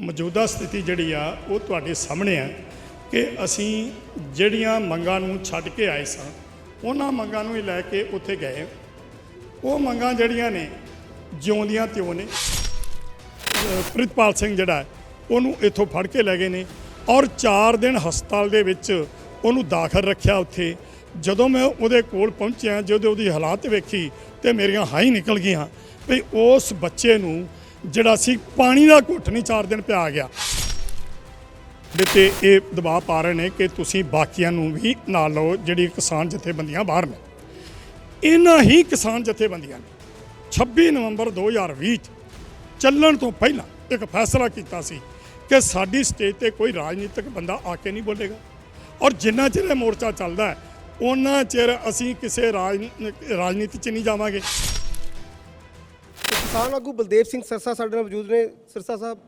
ਮੌਜੂਦਾ ਸਥਿਤੀ ਜਿਹੜੀ ਆ, ਉਹ ਤੁਹਾਡੇ ਸਾਹਮਣੇ ਆ ਕਿ ਅਸੀਂ ਜਿਹੜੀਆਂ ਮੰਗਾਂ ਨੂੰ ਛੱਡ ਕੇ ਆਏ ਸਾਂ, ਉਹਨਾਂ ਮੰਗਾਂ ਨੂੰ ਹੀ ਲੈ ਕੇ ਉੱਥੇ ਗਏ। ਉਹ ਮੰਗਾਂ ਜਿਹੜੀਆਂ ਨੇ, ਜਿਉਂਦੀਆਂ ਤਿਉਂ ਨੇ। ਅਹ ਪ੍ਰਿਤਪਾਲ ਸਿੰਘ ਜਿਹੜਾ ਉਹਨੂੰ ਇੱਥੋਂ ਫੜ ਕੇ ਲੈ ਗਏ ਨੇ ਔਰ 4 ਦਿਨ ਹਸਪਤਾਲ ਦੇ ਵਿੱਚ ਉਹਨੂੰ ਦਾਖਲ ਰੱਖਿਆ ਉੱਥੇ। ਜਦੋਂ ਮੈਂ ਉਹਦੇ ਕੋਲ ਪਹੁੰਚਿਆ, ਜਦੋਂ ਉਹਦੀ ਹਾਲਾਤ ਵੇਖੀ ਤੇ ਮੇਰੀਆਂ ਹਾਈ ਨਿਕਲ ਗਈਆਂ ਵੀ ਉਸ ਬੱਚੇ ਨੂੰ ਜਿਹੜਾ ਸੀ ਪਾਣੀ ਦਾ ਘੁੱਟ ਨਹੀਂ 4 ਦਿਨ ਪਿਆ ਗਿਆ। ਵੀ ਤੇ ਇਹ ਦਬਾਅ ਪਾ ਰਹੇ ਨੇ ਕਿ ਤੁਸੀਂ ਬਾਕੀਆਂ ਨੂੰ ਵੀ ਨਾਲ ਲਓ, ਜਿਹੜੀ ਕਿਸਾਨ ਜਥੇਬੰਦੀਆਂ ਬਾਹਰ ਨੇ। ਇਹਨਾਂ ਹੀ ਕਿਸਾਨ ਜਥੇਬੰਦੀਆਂ ਨੇ। 26 ਨਵੰਬਰ 2020 ਚ ਚੱਲਣ ਤੋਂ ਪਹਿਲਾਂ ਇੱਕ ਫੈਸਲਾ ਕੀਤਾ ਸੀ ਕਿ ਸਾਡੀ ਸਟੇਜ ਤੇ ਕੋਈ ਰਾਜਨੀਤਿਕ ਬੰਦਾ ਆ ਕੇ ਨਹੀਂ ਬੋਲੇਗਾ। ਔਰ ਜਿੰਨਾ ਚਿਰ ਇਹ ਮੋਰਚਾ ਚੱਲਦਾ ਹੈ ਉਹਨਾਂ ਚਿਰ ਅਸੀਂ ਕਿਸੇ ਰਾਜਨੀ- ਰਾਜਨੀਤੀ 'ਚ ਨਹੀਂ ਜਾਵਾਂਗੇ। ਕਿਸਾਨ ਆਗੂ ਬਲਦੇਵ ਸਿੰਘ ਸਰਸਾ ਸਾਡੇ ਨਾਲ ਮੌਜੂਦ ਨੇ। ਸਰਸਾ ਸਾਹਿਬ,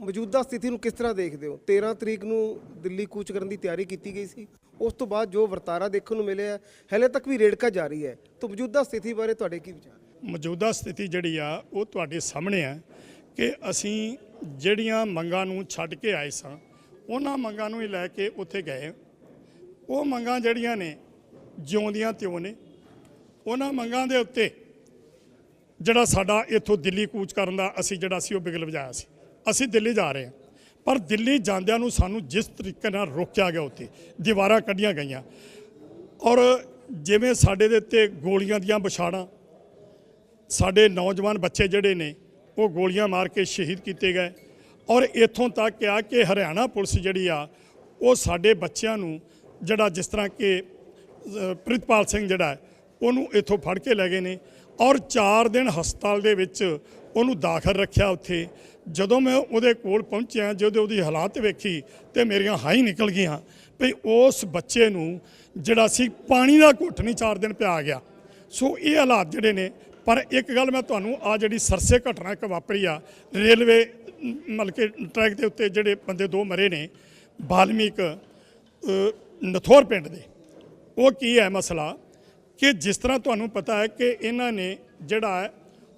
ਮੌਜੂਦਾ ਸਥਿਤੀ ਨੂੰ ਕਿਸ ਤਰ੍ਹਾਂ ਦੇਖਦੇ ਹੋ? 13 ਤਰੀਕ ਨੂੰ ਦਿੱਲੀ ਕੂਚ ਕਰਨ ਦੀ ਤਿਆਰੀ ਕੀਤੀ ਗਈ ਸੀ। ਉਸ ਤੋਂ ਬਾਅਦ ਜੋ ਵਰਤਾਰਾ ਦੇਖਣ ਨੂੰ ਮਿਲਿਆ, ਹਲੇ ਤੱਕ ਵੀ ਰੇੜਕਾ ਜਾਰੀ ਹੈ। ਤਾਂ ਮੌਜੂਦਾ ਸਥਿਤੀ ਬਾਰੇ ਤੁਹਾਡੇ ਕੀ ਵਿਚਾਰ? ਮੌਜੂਦਾ ਸਥਿਤੀ ਜਿਹੜੀ ਆ, ਉਹ ਤੁਹਾਡੇ ਸਾਹਮਣੇ ਆ ਕਿ ਅਸੀਂ ਜਿਹੜੀਆਂ ਮੰਗਾਂ ਨੂੰ ਛੱਡ ਕੇ ਆਏ ਸਾਂ, ਉਹਨਾਂ ਮੰਗਾਂ ਨੂੰ ਹੀ ਲੈ ਕੇ ਉੱਥੇ ਗਏ। ਉਹ ਮੰਗਾਂ ਜਿਹੜੀਆਂ ਨੇ, ਜਿਉਂਦੀਆਂ ਤਿਉਂ ਨੇ, ਉਹਨਾਂ ਮੰਗਾਂ ਦੇ ਉੱਤੇ ਜਿਹੜਾ ਸਾਡਾ ਇੱਥੋਂ ਦਿੱਲੀ ਕੂਚ ਕਰਨ ਦਾ ਅਸੀਂ ਜਿਹੜਾ ਸੀ ਉਹ ਬਿਗਲ ਵਜਾਇਆ ਸੀ। ਅਸੀਂ ਦਿੱਲੀ ਜਾ ਰਹੇ ਹਾਂ। ਪਰ ਦਿੱਲੀ ਜਾਂਦਿਆਂ ਨੂੰ ਸਾਨੂੰ ਜਿਸ ਤਰੀਕੇ ਨਾਲ ਰੋਕਿਆ ਗਿਆ ਉੱਥੇ, ਦੀਵਾਰਾਂ ਕੱਢੀਆਂ ਗਈਆਂ। ਔਰ ਜਿਵੇਂ ਸਾਡੇ ਦੇ ਉੱਤੇ ਗੋਲੀਆਂ ਦੀਆਂ ਵਿਛਾੜਾਂ, ਸਾਡੇ ਨੌਜਵਾਨ ਬੱਚੇ ਜਿਹੜੇ ਨੇ, ਉਹ ਗੋਲੀਆਂ ਮਾਰ ਕੇ ਸ਼ਹੀਦ ਕੀਤੇ ਗਏ। ਔਰ ਇੱਥੋਂ ਤੱਕ ਆ ਕਿ ਹਰਿਆਣਾ ਪੁਲਿਸ ਜਿਹੜੀ ਆ, ਉਹ ਸਾਡੇ ਬੱਚਿਆਂ ਨੂੰ ਜਿਹੜਾ ਜਿਸ ਤਰ੍ਹਾਂ ਕਿ ਪ੍ਰਿਤਪਾਲ ਸਿੰਘ ਜਿਹੜਾ ਉਹਨੂੰ ਇੱਥੋਂ ਫੜ ਕੇ ਲੈ ਗਏ ਨੇ। ਔਰ 4 ਦਿਨ ਹਸਪਤਾਲ ਦੇ ਵਿੱਚ ਉਹਨੂੰ ਦਾਖਲ ਰੱਖਿਆ ਉੱਥੇ। ਜਦੋਂ ਮੈਂ ਉਹਦੇ ਕੋਲ ਪਹੁੰਚਿਆ ਜਦੋਂ ਉਹਦੀ ਹਾਲਾਤ ਵੇਖੀ ਤੇ ਮੇਰੀਆਂ ਹਾਈ ਨਿਕਲ ਗਈਆਂ ਵੀ ਉਸ ਬੱਚੇ ਨੂੰ ਜਿਹੜਾ ਸੀ ਪਾਣੀ ਦਾ ਘੁੱਟ ਨਹੀਂ 4 ਦਿਨ ਪਿਆ ਗਿਆ। ਸੋ ਇਹ ਹਾਲਾਤ ਜਿਹੜੇ ਨੇ ਪਰ ਇੱਕ ਗੱਲ ਮੈਂ ਤੁਹਾਨੂੰ ਆ ਜਿਹੜੀ ਸਰਸੇ ਘਟਨਾ ਇੱਕ ਵਾਪਰੀ ਆ ਰੇਲਵੇ ਮ, ਮਤਲਬ ਕਿ ਟਰੈਕ ਦੇ ਉੱਤੇ ਜਿਹੜੇ ਬੰਦੇ ਦੋ ਮਰੇ ਨੇ ਬਾਲਮੀਕ ਅ, ਨਥੋਰ ਪਿੰਡ ਦੇ। ਉਹ ਕੀ ਹੈ ਮਸਲਾ? ਕਿ ਜਿਸ ਤਰ੍ਹਾਂ ਤੁਹਾਨੂੰ ਪਤਾ ਹੈ ਕਿ ਇਹਨਾਂ ਨੇ ਜਿਹੜਾ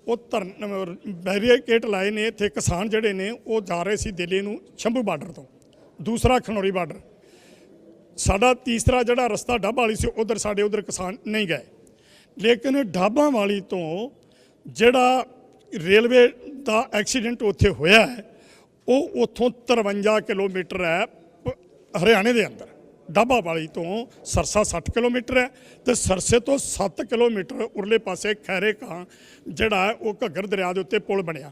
ਉਹ ਧਰਨ ਬੈਰੀਕੇਟ ਲਾਏ ਨੇ, ਇੱਥੇ ਕਿਸਾਨ ਜਿਹੜੇ ਨੇ, ਉਹ ਜਾ ਰਹੇ ਸੀ ਦਿੱਲੀ ਨੂੰ ਸ਼ੰਭੂ ਬਾਰਡਰ ਤੋਂ, ਦੂਸਰਾ ਖਨੌਰੀ ਬਾਰਡਰ। ਸਾਡਾ ਤੀਸਰਾ ਜਿਹੜਾ ਰਸਤਾ ਡੱਬ ਵਾਲੀ ਸੀ, ਉਧਰ ਸਾਡੇ ਉਧਰ ਕਿਸਾਨ ਨਹੀਂ ਗਏ। ਲੇਕਿਨ ਢਾਬਾਂ ਵਾਲੀ ਤੋਂ ਜਿਹੜਾ ਰੇਲਵੇ ਦਾ ਐਕਸੀਡੈਂਟ ਉੱਥੇ ਹੋਇਆ ਹੈ, ਉਹ ਉੱਥੋਂ 53 ਕਿਲੋਮੀਟਰ ਹੈ, ਪ- ਹਰਿਆਣੇ ਦੇ ਅੰਦਰ। ਡਾਬਾ ਵਾਲੀ ਤੋਂ ਸਰਸਾ 60 ਕਿਲੋਮੀਟਰ ਹੈ ਤੇ ਸਰਸੇ ਤੋਂ 7 ਕਿਲੋਮੀਟਰ ਉਰਲੇ ਪਾਸੇ ਖੈਰੇ ਕਾਂ ਜਿਹੜਾ ਉਹ ਘੱਗਰ ਦਰਿਆ ਦੇ ਉੱਤੇ ਪੁਲ ਬਣਿਆ।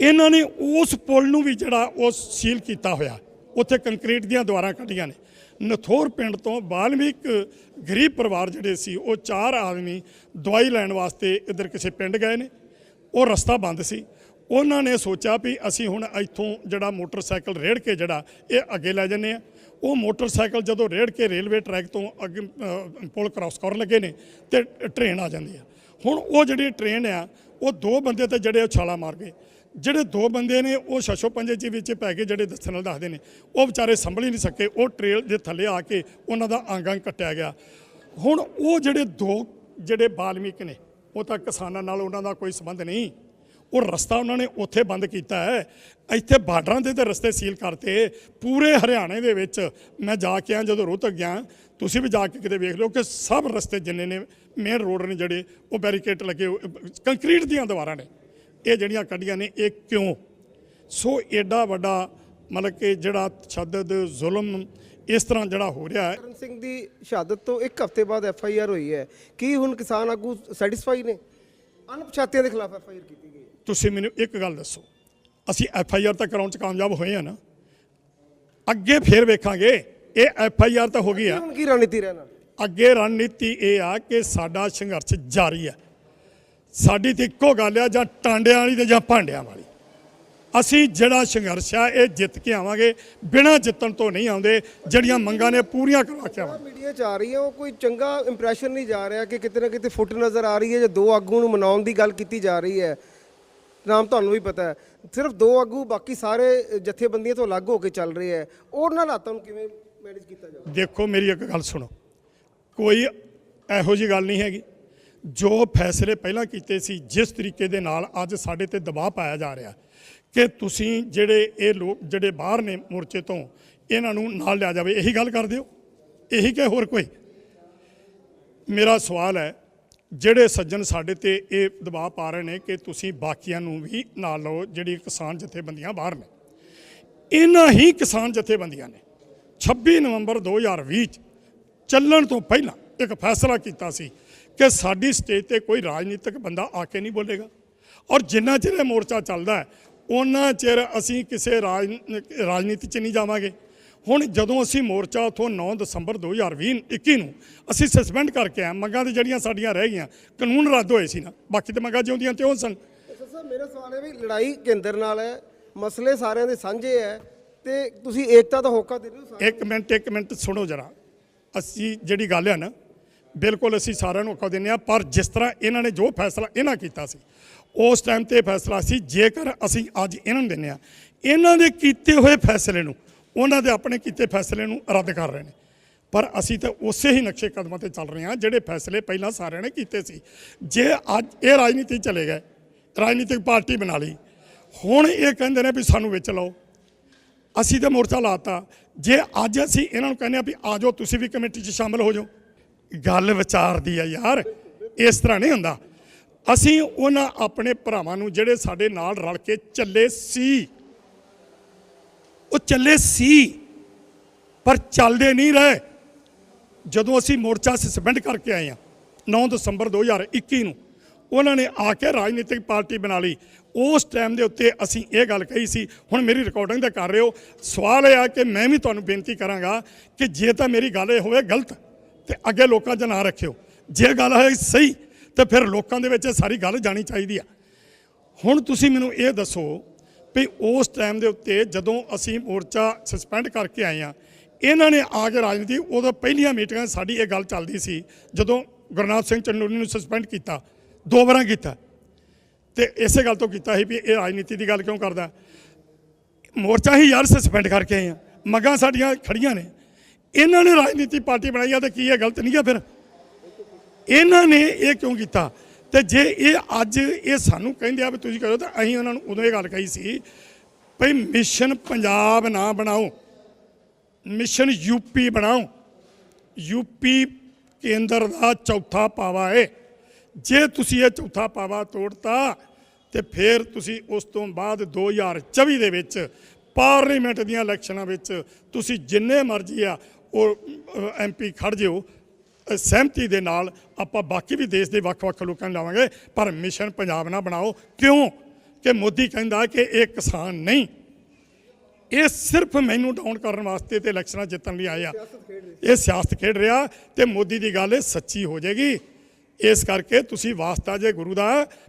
ਇਹਨਾਂ ਨੇ ਉਸ ਪੁਲ ਨੂੰ ਵੀ ਜਿਹੜਾ ਉਹ ਸੀਲ ਕੀਤਾ ਹੋਇਆ। ਉੱਥੇ ਕੰਕਰੀਟ ਦੀਆਂ ਦੁਆਰਾਂ ਕੱਢੀਆਂ ਨੇ। ਨਥੋਰ ਪਿੰਡ ਤੋਂ ਬਾਲਮੀਕ ਗਰੀਬ ਪਰਿਵਾਰ ਜਿਹੜੇ ਸੀ, ਉਹ ਚਾਰ ਆਦਮੀ ਦਵਾਈ ਲੈਣ ਵਾਸਤੇ ਇੱਧਰ ਕਿਸੇ ਪਿੰਡ ਗਏ ਨੇ। ਉਹ ਰਸਤਾ ਬੰਦ ਸੀ। ਉਹਨਾਂ ਨੇ ਸੋਚਿਆ ਵੀ ਅਸੀਂ ਹੁਣ ਇੱਥੋਂ ਜਿਹੜਾ ਮੋਟਰਸਾਈਕਲ ਰੇੜ ਕੇ ਜਿਹੜਾ ਇਹ ਅੱਗੇ ਲੈ ਜੰਨੇ ਆ ਉਹ ਮੋਟਰਸਾਈਕਲ ਜਦੋਂ ਰੇੜ ਕੇ ਰੇਲਵੇ ਟਰੈਕ ਤੋਂ ਅੱਗੇ ਪੁਲ ਕ੍ਰਾਸ ਕਰਨ ਲੱਗੇ ਨੇ ਤੇ ਟ੍ਰੇਨ ਆ ਜਾਂਦੀ ਆ। ਹੁਣ ਉਹ ਜਿਹੜੀ ਟ੍ਰੇਨ ਆ, ਉਹ ਦੋ ਬੰਦੇ ਤੇ ਜਿਹੜੇ ਉਹ ਛਾਲਾ ਮਾਰ ਗਏ। ਜਿਹੜੇ ਦੋ ਬੰਦੇ ਨੇ, ਉਹ ਸ਼ਸ਼ੋ ਪੰਜੇ ਚ ਵਿੱਚ ਪੈ ਕੇ ਜਿਹੜੇ ਦੱਸਣ ਨਾਲ ਦੱਸਦੇ ਨੇ। ਉਹ ਵਿਚਾਰੇ ਸੰਭਲ ਹੀ ਨਹੀਂ ਸਕੇ। ਉਹ ਟ੍ਰੇਲ ਦੇ ਥੱਲੇ ਆ ਕੇ ਉਹਨਾਂ ਦਾ ਅੰਗ ਅੰਗ ਕੱਟਿਆ ਗਿਆ। ਹੁਣ ਉਹ ਜਿਹੜੇ ਦੋ, ਜਿਹੜੇ ਬਾਲਮੀਕ ਨੇ, ਉਹ ਤਾਂ ਕਿਸਾਨਾਂ ਨਾਲ ਉਹਨਾਂ ਦਾ ਕੋਈ ਸੰਬੰਧ ਨਹੀਂ। ਉਹ ਰਸਤਾ ਉਹਨਾਂ ਨੇ ਉੱਥੇ ਬੰਦ ਕੀਤਾ ਹੈ। ਇੱਥੇ ਬਾਰਡਰਾਂ ਦੇ ਤੇ ਰਸਤੇ ਸੀਲ ਕਰਤੇ। ਪੂਰੇ ਹਰਿਆਣੇ ਦੇ ਵਿੱਚ ਮੈਂ ਜਾ ਕੇ ਆ ਜਦੋਂ ਰੋਹਤਕ ਗਿਆ ਤੁਸੀਂ ਵੀ ਜਾ ਕੇ ਕਿਤੇ ਵੇਖ ਲਿਓ ਕਿ ਸਭ ਰਸਤੇ ਜਿੰਨੇ ਨੇ ਮੇਨ ਰੋਡ ਨੇ ਜਿਹੜੇ ਉਹ ਬੈਰੀਕੇਡ ਲੱਗੇ ਹੋਏ, ਕੰਕਰੀਟ ਦੀਆਂ ਦੀਵਾਰਾਂ ਨੇ। ਇਹ ਜਿਹੜੀਆਂ ਕੱਢੀਆਂ ਨੇ ਇਹ ਕਿਉਂ? ਸੋ ਐਡਾ ਵੱਡਾ ਮਤਲਬ ਕਿ ਜਿਹੜਾ ਤਸ਼ੱਦਦ ਜ਼ੁਲਮ ਇਸ ਤਰ੍ਹਾਂ ਜਿਹੜਾ ਹੋ ਰਿਹਾ ਹੈ। ਕਰਨ ਸਿੰਘ ਦੀ ਸ਼ਹਾਦਤ ਤੋਂ ਇੱਕ ਹਫ਼ਤੇ ਬਾਅਦ ਐਫ ਆਈ ਆਰ ਹੋਈ ਹੈ। ਕੀ ਹੁਣ ਕਿਸਾਨ ਆਗੂ ਸੈਟੀਸਫਾਈ ਨੇ? ਅਣਪਛਾਤਿਆਂ ਦੇ ਖਿਲਾਫ ਐਫ ਆਈ ਆਰ ਕੀਤੀ ਗਈ। ਤੁਸੀਂ ਮੈਨੂੰ ਇੱਕ ਗੱਲ ਦੱਸੋ। ਅਸੀਂ ਐਫ ਆਈ ਆਰ ਤਾਂ ਕਰਾਉਣ ਚ ਕਾਮਯਾਬ ਹੋਏ ਆ ਨਾ। ਅੱਗੇ ਫੇਰ ਵੇਖਾਂਗੇ ਇਹ ਐਫ ਆਈ ਆਰ ਤਾਂ ਹੋ ਗਈ ਆ। ਹੁਣ ਕੀ ਰਣਨੀਤੀ ਰਹਿਣਾ? ਅੱਗੇ ਰਣਨੀਤੀ ਇਹ ਆ ਕਿ ਸਾਡਾ ਸੰਘਰਸ਼ ਜਾਰੀ ਹੈ ਸਾਡੀ ਤੇ ਇੱਕੋ ਗੱਲ ਆ ਜਾਂ ਟਾਂਡਿਆਂ ਵਾਲੀ ਤੇ ਜਾਂ ਭਾਂਡਿਆਂ ਵਾਲੀ। ਅਸੀਂ ਜਿਹੜਾ ਸੰਘਰਸ਼ ਆ ਇਹ ਜਿੱਤ ਕੇ ਆਵਾਂਗੇ ਬਿਨਾਂ ਜਿੱਤਣ ਤੋਂ ਨਹੀਂ ਆਉਂਦੇ ਜਿਹੜੀਆਂ ਮੰਗਾਂ ਨੇ ਪੂਰੀਆਂ ਕਰਵਾ ਕੇ ਆਵਾਂਗੇ। ਮੀਡੀਆ ਚ ਆ ਰਹੀ ਹੈ ਉਹ ਕੋਈ ਚੰਗਾ ਇੰਪ੍ਰੈਸ਼ਨ ਨਹੀਂ ਜਾ ਰਿਹਾ ਕਿ ਕਿਤੇ ਨਾ ਕਿਤੇ ਫੁੱਟ ਨਜ਼ਰ ਆ ਰਹੀ ਹੈ ਜੇ ਦੋ ਆਗੂ ਨੂੰ ਮਨਾਉਣ ਦੀ ਗੱਲ ਕੀਤੀ ਜਾ ਰਹੀ ਹੈ। ਨਾਮ ਤੁਹਾਨੂੰ ਵੀ ਪਤਾ ਹੈ। ਸਿਰਫ ਦੋ ਆਗੂ, ਬਾਕੀ ਸਾਰੇ ਜਥੇਬੰਦੀਆਂ ਤੋਂ ਅਲੱਗ ਹੋ ਕੇ ਚੱਲ ਰਹੇ ਹੈ। ਉਹਨਾਂ ਹਾਲਾਤਾਂ ਨੂੰ ਕਿਵੇਂ ਮੈਨੇਜ ਕੀਤਾ ਜਾਵੇ? ਦੇਖੋ, ਮੇਰੀ ਇੱਕ ਗੱਲ ਸੁਣੋ। ਕੋਈ ਇਹੋ ਜੀ ਗੱਲ ਨਹੀਂ ਹੈਗੀ। ਜੋ ਫੈਸਲੇ ਪਹਿਲਾਂ ਕੀਤੇ ਸੀ, ਜਿਸ ਤਰੀਕੇ ਦੇ ਨਾਲ ਅੱਜ ਸਾਡੇ ਤੇ ਦਬਾਅ ਪਾਇਆ ਜਾ ਰਿਹਾ ਕਿ ਤੁਸੀਂ ਜਿਹੜੇ ਇਹ ਲੋਕ ਜਿਹੜੇ ਬਾਹਰ ਨੇ ਮੋਰਚੇ ਤੋਂ, ਇਹਨਾਂ ਨੂੰ ਨਾਲ ਲਿਆ ਜਾਵੇ। ਇਹੀ ਗੱਲ ਕਰਦੇ ਹੋ? ਇਹੀ ਕਿ ਹੋਰ ਕੋਈ? ਮੇਰਾ ਸਵਾਲ ਹੈ ਜਿਹੜੇ ਸੱਜਣ ਸਾਡੇ ਤੇ ਇਹ ਦਬਾਅ ਪਾ ਰਹੇ ਨੇ ਕਿ ਤੁਸੀਂ ਬਾਕੀਆਂ ਨੂੰ ਵੀ ਨਾਲ ਲਓ, ਜਿਹੜੀ ਕਿਸਾਨ ਜਥੇਬੰਦੀਆਂ ਬਾਹਰ ਨੇ। ਇਹਨਾਂ ਹੀ ਕਿਸਾਨ ਜਥੇਬੰਦੀਆਂ ਨੇ। 26 ਨਵੰਬਰ 2020 ਚ ਚੱਲਣ ਤੋਂ ਪਹਿਲਾਂ ਇੱਕ ਫੈਸਲਾ ਕੀਤਾ ਸੀ ਕਿ ਸਾਡੀ ਸਟੇਜ ਤੇ ਕੋਈ ਰਾਜਨੀਤਿਕ ਬੰਦਾ ਆ ਕੇ ਨਹੀਂ ਬੋਲੇਗਾ। ਔਰ ਜਿੰਨਾ ਚਿਰ ਇਹ ਮੋਰਚਾ ਚੱਲਦਾ ਹੈ ਉਹਨਾਂ ਚਿਰ ਅਸੀਂ ਕਿਸੇ ਰਾਜ, ਰਾਜਨੀਤੀ 'ਚ ਨਹੀਂ ਜਾਵਾਂਗੇ। ਹੁਣ ਜਦੋਂ ਅਸੀਂ ਮੋਰਚਾ ਉਥੋਂ 9 ਦਸੰਬਰ 2020 21 ਨੂੰ ਅਸੀਂ ਸਸਪੈਂਡ ਕਰਕੇ ਆਏ ਮੰਗਾਂ ਤੇ ਜਿਹੜੀਆਂ ਸਾਡੀਆਂ ਰਹਿ ਗਈਆਂ ਕਾਨੂੰਨ ਰੱਦ ਹੋਏ ਸੀ ਨਾ। ਬਾਕੀ ਤੇ ਮੰਗਾਂ ਜਿਉਂਦੀਆਂ ਤੇ ਉਹ ਸਨ। ਸਰ ਮੇਰਾ ਸਵਾਲ ਹੈ ਵੀ ਲੜਾਈ ਕੇਂਦਰ ਨਾਲ ਹੈ ਮਸਲੇ ਸਾਰਿਆਂ ਦੇ ਸਾਂਝੇ ਹੈ ਤੇ ਤੁਸੀਂ ਏਕਤਾ ਦਾ ਹੋਕਾ ਦੇ ਰਹੇ ਹੋ ਇੱਕ ਮਿੰਟ ਇੱਕ ਮਿੰਟ ਸੁਣੋ ਜਰਾ। ਅਸੀਂ ਜਿਹੜੀ ਗੱਲ ਹੈ ਨਾ ਬਿਲਕੁਲ ਅਸੀਂ ਸਾਰਿਆਂ ਨੂੰ ਕਹ ਦਿੰਦੇ ਆ ਪਰ ਜਿਸ ਤਰ੍ਹਾਂ ਇਹਨਾਂ ਨੇ ਜੋ ਫੈਸਲਾ ਇਹਨਾਂ ਕੀਤਾ ਸੀ ਉਸ ਟਾਈਮ ਤੇ ਫੈਸਲਾ ਸੀ ਜੇਕਰ ਅਸੀਂ ਅੱਜ ਇਹਨਾਂ ਨੂੰ ਦਿੰਦੇ ਆ ਇਹਨਾਂ ਦੇ ਕੀਤੇ ਹੋਏ ਫੈਸਲੇ ਨੂੰ ਉਹਨਾਂ ਦੇ ਆਪਣੇ ਕੀਤੇ ਫੈਸਲੇ ਨੂੰ ਰੱਦ ਕਰ ਰਹੇ ਨੇ। ਪਰ ਅਸੀਂ ਤਾਂ ਉਸੇ ਹੀ ਨਕਸ਼ੇ ਕਦਮਾਂ ਤੇ ਚੱਲ ਰਹੇ ਹਾਂ, ਜਿਹੜੇ ਫੈਸਲੇ ਪਹਿਲਾਂ ਸਾਰਿਆਂ ਨੇ ਕੀਤੇ ਸੀ। ਜੇ ਅੱਜ ਇਹ ਰਾਜਨੀਤੀ ਚਲੇ ਗਏ, ਰਾਜਨੀਤਿਕ ਪਾਰਟੀ ਬਣਾ ਲਈ, ਹੁਣ ਇਹ ਕਹਿੰਦੇ ਨੇ ਵੀ ਸਾਨੂੰ ਵਿੱਚ ਲਓ। ਅਸੀਂ ਤਾਂ ਮੋਰਚਾ ਲਾਤਾ। ਜੇ ਅੱਜ ਅਸੀਂ ਇਹਨਾਂ ਨੂੰ ਕਹਿੰਦੇ ਆ ਵੀ ਆ ਜਾਓ, ਤੁਸੀਂ ਵੀ ਕਮੇਟੀ 'ਚ ਸ਼ਾਮਲ ਹੋ ਜਾਓ। ਗੱਲ ਵਿਚਾਰ ਦੀ ਆ ਯਾਰ, ਇਸ ਤਰ੍ਹਾਂ ਨਹੀਂ ਹੁੰਦਾ। ਅਸੀਂ ਉਹਨਾਂ ਆਪਣੇ ਭਰਾਵਾਂ ਨੂੰ ਜਿਹੜੇ ਸਾਡੇ ਨਾਲ ਰਲ ਕੇ ਚੱਲੇ ਸੀ ਉਹ ਚੱਲੇ ਸੀ, ਪਰ ਚੱਲਦੇ ਨਹੀਂ ਰਹੇ। ਜਦੋਂ ਅਸੀਂ ਮੋਰਚਾ ਸਸਪੈਂਡ ਕਰਕੇ ਆਏ ਆ 9 ਦਸੰਬਰ 2021 ਨੂੰ, ਉਹਨਾਂ ਨੇ ਆ ਕੇ ਰਾਜਨੀਤਿਕ ਪਾਰਟੀ ਬਣਾ ਲਈ। ਉਸ ਟਾਈਮ ਦੇ ਉੱਤੇ ਅਸੀਂ ਇਹ ਗੱਲ ਕਹੀ ਸੀ, ਹੁਣ ਮੇਰੀ ਰਿਕਾਰਡਿੰਗ ਤਾਂ ਕਰ ਰਹੇ ਹੋ। ਸਵਾਲ ਇਹ ਆ ਕਿ ਮੈਂ ਵੀ ਤੁਹਾਨੂੰ ਬੇਨਤੀ ਕਰਾਂਗਾ ਕਿ ਜੇ ਤਾਂ ਮੇਰੀ ਗੱਲ ਇਹ ਹੋਵੇ ਗਲਤ, ਤੇ ਅੱਗੇ ਲੋਕਾਂ 'ਚ ਨਾ ਰੱਖਿਓ। ਜੇ ਗੱਲ ਹੈ ਸਹੀ, ਤੇ ਫਿਰ ਲੋਕਾਂ ਦੇ ਵਿੱਚ ਇਹ ਸਾਰੀ ਗੱਲ ਜਾਣੀ ਚਾਹੀਦੀ ਆ। ਹੁਣ ਤੁਸੀਂ ਮੈਨੂੰ ਇਹ ਦੱਸੋ ਵੀ ਉਸ ਟਾਈਮ ਦੇ ਉੱਤੇ ਜਦੋਂ ਅਸੀਂ ਮੋਰਚਾ ਸਸਪੈਂਡ ਕਰਕੇ ਆਏ ਆ ਇਹਨਾਂ ਨੇ ਆ ਕੇ ਰਾਜਨੀਤੀ ਉਦੋਂ ਪਹਿਲੀਆਂ ਮੀਟਿੰਗਾਂ ਸਾਡੀ ਇਹ ਗੱਲ ਚੱਲਦੀ ਸੀ, ਜਦੋਂ ਗੁਰਨਾਥ ਸਿੰਘ ਚੰਨੂਰੀ ਨੂੰ ਸਸਪੈਂਡ ਕੀਤਾ, ਦੋ ਵਾਰਾਂ ਕੀਤਾ। ਤੇ ਇਸੇ ਗੱਲ ਤੋਂ ਕੀਤਾ ਸੀ ਵੀ ਇਹ ਰਾਜਨੀਤੀ ਦੀ ਗੱਲ ਕਿਉਂ ਕਰਦਾ? ਮੋਰਚਾ ਹੀ ਯਾਰ ਸਸਪੈਂਡ ਕਰਕੇ ਆਏ ਆ ਮਗਾਂ ਸਾਡੀਆਂ ਖੜੀਆਂ ਨੇ। ਇਹਨਾਂ ਨੇ ਰਾਜਨੀਤੀ ਪਾਰਟੀ ਬਣਾਈ ਆ ਤੇ ਕੀ ਇਹ ਗਲਤ ਨਹੀਂ ਆ ਫਿਰ? ਇਹਨਾਂ ਨੇ ਇਹ ਕਿਉਂ ਕੀਤਾ? ਤੇ ਜੇ ਇਹ ਅੱਜ ਇਹ ਸਾਨੂੰ ਕਹਿੰਦੇ ਆ ਵੀ ਤੁਸੀਂ ਕਰੋ ਤਾਂ ਅਸੀਂ ਉਹਨਾਂ ਨੂੰ ਉਦੋਂ ਇਹ ਗੱਲ ਕਹੀ ਸੀ ਭਈ ਮਿਸ਼ਨ ਪੰਜਾਬ ਨਾ ਬਣਾਓ ਮਿਸ਼ਨ ਯੂਪੀ ਬਣਾਓ। ਯੂਪੀ ਕੇਂਦਰ ਦਾ ਚੌਥਾ ਪਾਵਾ ਹੈ ਜੇ ਤੁਸੀਂ ਇਹ ਚੌਥਾ ਪਾਵਾ ਤੋੜਤਾ ਤੇ ਫਿਰ ਤੁਸੀਂ ਉਸ ਤੋਂ ਬਾਅਦ 2024 ਦੇ ਵਿੱਚ ਪਾਰਲੀਮੈਂਟ ਦੀਆਂ ਇਲੈਕਸ਼ਨਾਂ ਵਿੱਚ ਤੁਸੀਂ ਜਿੰਨੇ ਮਰਜ਼ੀ ਆ ਉਹ ਐਮਪੀ ਖੜ ਜਿਓ ਅ, ਸਹਿਮਤੀ ਦੇ ਨਾਲ ਆਪਾਂ ਬਾਕੀ ਵੀ ਦੇਸ਼ ਦੇ ਵੱਖ-ਵੱਖ ਲੋਕਾਂ ਨੂੰ ਲਾਵਾਂਗੇ, ਪਰ ਮਿਸ਼ਨ ਪੰਜਾਬ ਨਾ ਬਣਾਓ। ਕਿਉਂ? ਕਿ ਮੋਦੀ ਕਹਿੰਦਾ ਕਿ ਇਹ ਕਿਸਾਨ ਨਹੀਂ। ਇਹ ਸਿਰਫ ਮੈਨੂੰ ਡਾਊਨ ਕਰਨ ਵਾਸਤੇ ਤੇ ਇਲੈਕਸ਼ਨਾਂ ਜਿੱਤਣ ਲਈ ਆਏ ਆ। ਇਹ ਸਿਆਸਤ ਖੇਡ ਰਿਹਾ ਤੇ ਮੋਦੀ ਦੀ ਗੱਲ ਇਹ ਸੱਚੀ ਹੋ ਜਾਏਗੀ। ਇਸ ਕਰਕੇ ਤੁਸੀਂ ਵਾਸਤਾ ਜੇ ਗੁਰੂ ਦਾ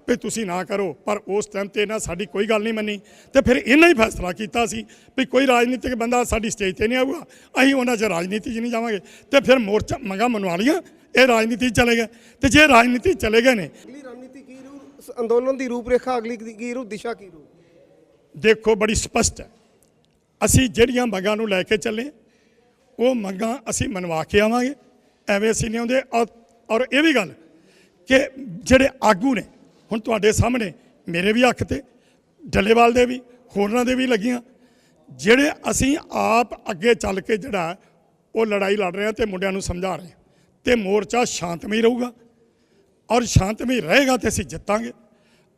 ਵੀ ਤੁਸੀਂ ਨਾ ਕਰੋ। ਪਰ ਉਸ ਟਾਈਮ ਤੇ ਇਹਨਾਂ ਸਾਡੀ ਕੋਈ ਗੱਲ ਨਹੀਂ ਮੰਨੀ। ਤੇ ਫਿਰ ਇਹਨਾਂ ਹੀ ਫੈਸਲਾ ਕੀਤਾ ਸੀ ਵੀ ਕੋਈ ਰਾਜਨੀਤਿਕ ਬੰਦਾ ਸਾਡੀ ਸਟੇਜ ਤੇ ਨਹੀਂ ਆਊਗਾ। ਅਸੀਂ ਉਹਨਾਂ 'ਚ ਰਾਜਨੀਤੀ 'ਚ ਨਹੀਂ ਜਾਵਾਂਗੇ। ਤੇ ਫਿਰ ਮੋਰਚਾ ਮੰਗਾ ਮਨਵਾ ਲੀਆਂ ਇਹ ਰਾਜਨੀਤੀ ਚਲੇ ਗਏ। ਤੇ ਜੇ ਰਾਜਨੀਤੀ ਚਲੇ ਗਏ ਨੇ ਅਗਲੀ ਰਣਨੀਤੀ ਕੀ ਰੂ ਅੰਦੋਲਨ ਦੀ ਰੂਪਰੇਖਾ ਅਗਲੀ ਕੀ ਰੂ ਦਿਸ਼ਾ ਕੀ ਰੂ ਦੇਖੋ ਬੜੀ ਸਪਸ਼ਟ ਹੈ। ਅਸੀਂ ਜਿਹੜੀਆਂ ਮੰਗਾਂ ਨੂੰ ਲੈ ਕੇ ਚੱਲੇ ਉਹ ਮੰਗਾਂ ਅਸੀਂ ਮਨਵਾ ਕੇ ਆਵਾਂਗੇ। ਐਵੇਂ ਅਸੀਂ ਨਹੀਂ ਆਉਂਦੇ। ਔਰ ਇਹ ਵੀ ਗੱਲ ਕਿ ਜਿਹੜੇ ਆਗੂ ਨੇ, ਹੁਣ ਤੁਹਾਡੇ ਸਾਹਮਣੇ ਮੇਰੇ ਵੀ ਹੱਕ ਤੇ, ਡੱਲੇਵਾਲ ਦੇ ਵੀ ਹੋਰਨਾਂ ਦੇ ਵੀ ਲੱਗੀਆਂ। ਜਿਹੜੇ ਅਸੀਂ ਆਪ ਅੱਗੇ ਚੱਲ ਕੇ ਜਿਹੜਾ ਉਹ ਲੜਾਈ ਲੜ ਰਹੇ ਹਾਂ ਤੇ ਮੁੰਡਿਆਂ ਨੂੰ ਸਮਝਾ ਰਹੇ ਹਾਂ। ਤੇ ਮੋਰਚਾ ਸ਼ਾਂਤਮਈ ਰਹੂਗਾ ਔਰ ਸ਼ਾਂਤਮਈ ਰਹੇਗਾ ਤੇ ਅਸੀਂ ਜਿੱਤਾਂਗੇ।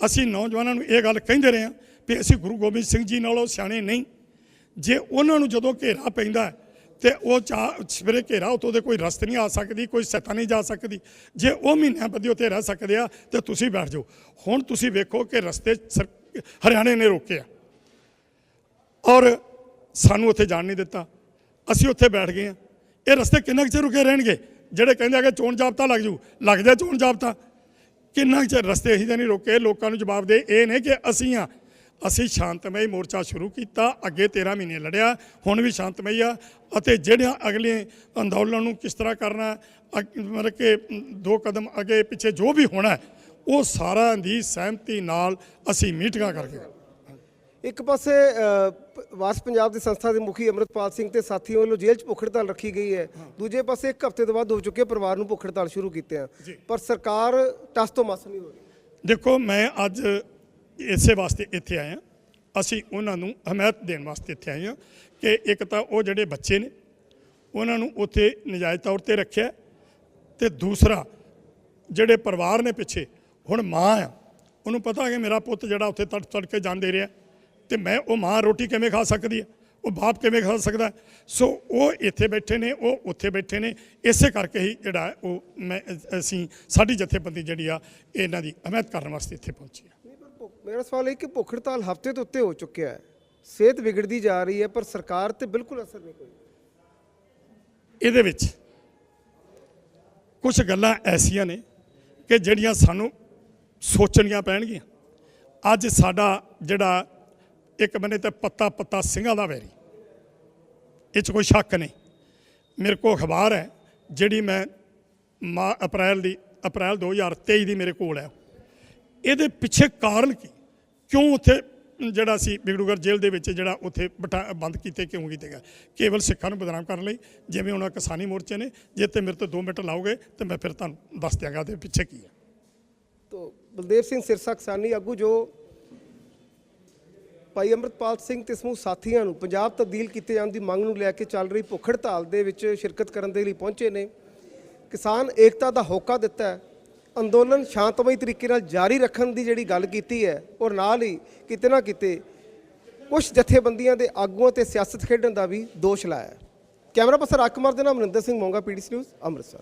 ਅਸੀਂ ਨੌਜਵਾਨਾਂ ਨੂੰ ਇਹ ਗੱਲ ਕਹਿੰਦੇ ਰਹੇ ਹਾਂ ਵੀ ਅਸੀਂ ਗੁਰੂ ਗੋਬਿੰਦ ਸਿੰਘ ਜੀ ਨਾਲੋਂ ਸਿਆਣੇ ਨਹੀਂ। ਜੇ ਉਹਨਾਂ ਨੂੰ ਜਦੋਂ ਘੇਰਾ ਪੈਂਦਾ ਤੇ ਉਹ ਚਾ ਸਵੇਰੇ ਘੇਰਾ ਉਤੋਂ ਦੇ ਕੋਈ ਰਸਤ ਨਹੀਂ ਆ ਸਕਦੀ, ਕੋਈ ਸੱਤਾ ਨਹੀਂ ਜਾ ਸਕਦੀ। ਜੇ ਉਹ ਮਹੀਨਿਆਂ ਬੱਧੀ ਉੱਥੇ ਰਹਿ ਸਕਦੇ ਆ, ਤੇ ਤੁਸੀਂ ਬੈਠ ਜਾਓ। ਹੁਣ ਤੁਸੀਂ ਵੇਖੋ ਕਿ ਰਸਤੇ ਸਰ- ਹਰਿਆਣੇ ਨੇ ਰੋਕਿਆ ਔਰ ਸਾਨੂੰ ਉੱਥੇ ਜਾਣ ਨਹੀਂ ਦਿੱਤਾ। ਅਸੀਂ ਉੱਥੇ ਬੈਠ ਗਏ ਆ। ਇਹ ਰਸਤੇ ਕਿੰਨਾ ਕੁ ਚਿਰ ਰੁਕੇ ਰਹਿਣਗੇ? ਜਿਹੜੇ ਕਹਿੰਦੇ ਆ ਕਿ ਚੋਣ ਜਾਬਤਾ ਲੱਗ ਜੂ, ਲੱਗਦਾ ਚੋਣ ਜਾਬਤਾ। ਕਿੰਨਾ ਕੁ ਚਿਰ ਰਸਤੇ ਅਸੀਂ ਤਾਂ ਨਹੀਂ ਰੋਕੇ? ਲੋਕਾਂ ਨੂੰ ਜਵਾਬ ਦੇ, ਇਹ ਨੇ ਕਿ ਅਸੀਂ ਆ। ਅਸੀਂ ਸ਼ਾਂਤਮਈ ਮੋਰਚਾ ਸ਼ੁਰੂ ਕੀਤਾ ਅੱਗੇ 13 ਮਹੀਨੇ ਲੜਿਆ ਹੁਣ ਵੀ ਸ਼ਾਂਤਮਈ ਆ ਅਤੇ ਜਿਹੜਿਆਂ ਅਗਲੇ ਅੰਦੋਲਨ ਨੂੰ ਕਿਸ ਤਰ੍ਹਾਂ ਕਰਨਾ ਮਤਲਬ ਕਿ ਦੋ ਕਦਮ ਅੱਗੇ ਪਿੱਛੇ ਜੋ ਵੀ ਹੋਣਾ ਉਹ ਸਾਰਾ ਦੀ ਸਹਿਮਤੀ ਨਾਲ ਅਸੀਂ ਮੀਟਿੰਗਾਂ ਕਰਕੇ ਇੱਕ ਪਾਸੇ ਵਾਸ ਪੰਜਾਬ ਦੀ ਸੰਸਥਾ ਦੇ ਮੁਖੀ ਅਮਰਤਪਾਲ ਸਿੰਘ ਤੇ ਸਾਥੀਆਂ ਵੱਲੋਂ ਜੇਲ੍ਹ 'ਚ ਭੁੱਖ ਹੜਤਾਲ ਰੱਖੀ ਗਈ ਹੈ। ਦੂਜੇ ਪਾਸੇ ਇੱਕ ਹਫ਼ਤੇ ਤੋਂ ਬਾਅਦ ਹੋ ਚੁੱਕੇ ਪਰਿਵਾਰ ਨੂੰ ਭੁੱਖ ਹੜਤਾਲ ਸ਼ੁਰੂ ਕੀਤੇ ਆ। ਪਰ ਸਰਕਾਰ ਟਸ ਤੋਂ ਮਸ ਨਹੀਂ ਹੋ ਰਹੀ। ਦੇਖੋ ਮੈਂ ਅੱਜ ਇਸੇ ਵਾਸਤੇ ਇੱਥੇ ਆਏ ਆਇਆ ਅਸੀਂ ਉਹਨਾਂ ਨੂੰ ਹਮਾਇਤ ਦੇਣ ਵਾਸਤੇ ਇੱਥੇ ਆਏ ਹਾਂ ਕਿ ਇੱਕ ਤਾਂ ਉਹ ਜਿਹੜੇ ਬੱਚੇ ਨੇ, ਉਹਨਾਂ ਨੂੰ ਉੱਥੇ ਨਜਾਇਜ਼ ਤੌਰ ਤੇ ਰੱਖਿਆ ਤੇ ਦੂਸਰਾ, ਜਿਹੜੇ ਪਰਿਵਾਰ ਨੇ ਪਿੱਛੇ, ਹੁਣ ਮਾਂ ਆ। ਉਹਨੂੰ ਪਤਾ ਕਿ ਮੇਰਾ ਪੁੱਤ ਜਿਹੜਾ ਉੱਥੇ ਤੜ ਤੜ ਕੇ ਜਾਂਦੇ ਰਿਹਾ ਤੇ ਮੈਂ ਉਹ ਮਾਂ ਰੋਟੀ ਕਿਵੇਂ ਖਾ ਸਕਦੀ ਹੈ? ਉਹ ਬਾਪ ਕਿਵੇਂ ਖਾ ਸਕਦਾ ਸੋ ਉਹ ਇੱਥੇ ਬੈਠੇ ਨੇ, ਉਹ ਉੱਥੇ ਬੈਠੇ ਨੇ। ਇਸੇ ਕਰਕੇ ਹੀ ਜਿਹੜਾ ਉਹ ਮੈਂ, ਅਸੀਂ ਸਾਡੀ ਜਥੇਬੰਦੀ ਜਿਹੜੀ ਆ, ਇਹਨਾਂ ਦੀ ਹਮਾਇਤ ਕਰਨ ਵਾਸਤੇ ਇੱਥੇ ਪਹੁੰਚੀ ਆ ਮੇਰਾ ਸਵਾਲ ਇਹ ਕਿ ਭੁੱਖ ਹੜਤਾਲ ਹਫ਼ਤੇ ਤੋਂ ਉੱਤੇ ਹੋ ਚੁੱਕਿਆ ਹੈ। ਸਿਹਤ ਵਿਗੜਦੀ ਜਾ ਰਹੀ ਹੈ, ਪਰ ਸਰਕਾਰ ਤੇ ਬਿਲਕੁਲ ਅਸਰ ਨਹੀਂ ਕੋਈ। ਇਹਦੇ ਵਿੱਚ ਕੁਝ ਗੱਲਾਂ ਐਸੀਆਂ ਨੇ ਕਿ ਜਿਹੜੀਆਂ ਸਾਨੂੰ ਸੋਚਣੀਆਂ ਪੈਣਗੀਆਂ। ਅੱਜ ਸਾਡਾ ਜਿਹੜਾ ਇੱਕ ਬੰਨੇ ਤੇ ਪੱਤਾ ਪੱਤਾ ਸਿੰਘਾਂ ਦਾ ਵੈਰੀ। ਇਹ 'ਚ ਕੋਈ ਸ਼ੱਕ ਨਹੀਂ। ਮੇਰੇ ਕੋਲ ਅਖਬਾਰ ਹੈ, ਜਿਹੜੀ ਮੈਂ ਮਾ ਅਪ੍ਰੈਲ ਦੀ ਅਪ੍ਰੈਲ 2023 ਦੀ ਮੇਰੇ ਕੋਲ ਹੈ। ਇਹਦੇ ਪਿੱਛੇ ਕਾਰਨ ਕੀ? ਕਿਉਂ ਉੱਥੇ ਜਿਹੜਾ ਸੀ ਬਿਗੜੂਗਰ ਜੇਲ੍ਹ ਦੇ ਵਿੱਚ ਜਿਹੜਾ ਉੱਥੇ ਬਿਠਾ ਬੰਦ ਕੀਤੇ, ਕਿਉਂ ਕੀਤੇ ਗਏ? ਕੇਵਲ ਸਿੱਖਾਂ ਨੂੰ ਬਦਨਾਮ ਕਰਨ ਲਈ, ਜਿਵੇਂ ਹੁਣ ਕਿਸਾਨੀ ਮੋਰਚੇ ਨੇ, ਜੇ ਤੇ ਮੇਰੇ ਤੋਂ 2 ਮਿੰਟ ਲਾਓਗੇ ਤੇ ਮੈਂ ਫਿਰ ਤੁਹਾਨੂੰ ਦੱਸ ਦਿਆਂਗਾ ਉਹਦੇ ਪਿੱਛੇ ਕੀ ਹੈ। ਤੋ ਬਲਦੇਵ ਸਿੰਘ ਸਿਰਸਾ ਕਿਸਾਨੀ ਆਗੂ ਜੋ ਭਾਈ ਅੰਮ੍ਰਿਤਪਾਲ ਸਿੰਘ ਤੇ ਸਮੂਹ ਸਾਥੀਆਂ ਨੂੰ ਪੰਜਾਬ ਤਬਦੀਲ ਕੀਤੇ ਜਾਣ ਦੀ ਮੰਗ ਨੂੰ ਲੈ ਕੇ ਚੱਲ ਰਹੀ ਭੁੱਖ ਹੜਤਾਲ ਦੇ ਵਿੱਚ ਸ਼ਿਰਕਤ ਕਰਨ ਦੇ ਲਈ ਪਹੁੰਚੇ ਨੇ, ਕਿਸਾਨ ਏਕਤਾ ਦਾ ਹੋਕਾ ਦਿੱਤਾ ਹੈ। ਅੰਦੋਲਨ ਸ਼ਾਂਤਮਈ ਤਰੀਕੇ ਨਾਲ ਜਾਰੀ ਰੱਖਣ ਦੀ ਜਿਹੜੀ ਗੱਲ ਕੀਤੀ ਹੈ, ਔਰ ਨਾਲ ਹੀ ਕਿਤੇ ਨਾ ਕਿਤੇ ਕੁਝ ਜਥੇਬੰਦੀਆਂ ਦੇ ਆਗੂਆਂ ਤੇ ਸਿਆਸਤ ਖੇਡਣ ਦਾ ਵੀ ਦੋਸ਼ ਲਾਇਆ ਕੈਮਰਾ ਪਰਸਨ ਰਾਜਕੁਮਾਰ ਦੇ ਨਾਲ ਮਨਿੰਦਰ ਸਿੰਘ ਮੋਂਗਾ, ਪੀਡੀਸੀ ਨਿਊਜ਼, ਅੰਮ੍ਰਿਤਸਰ।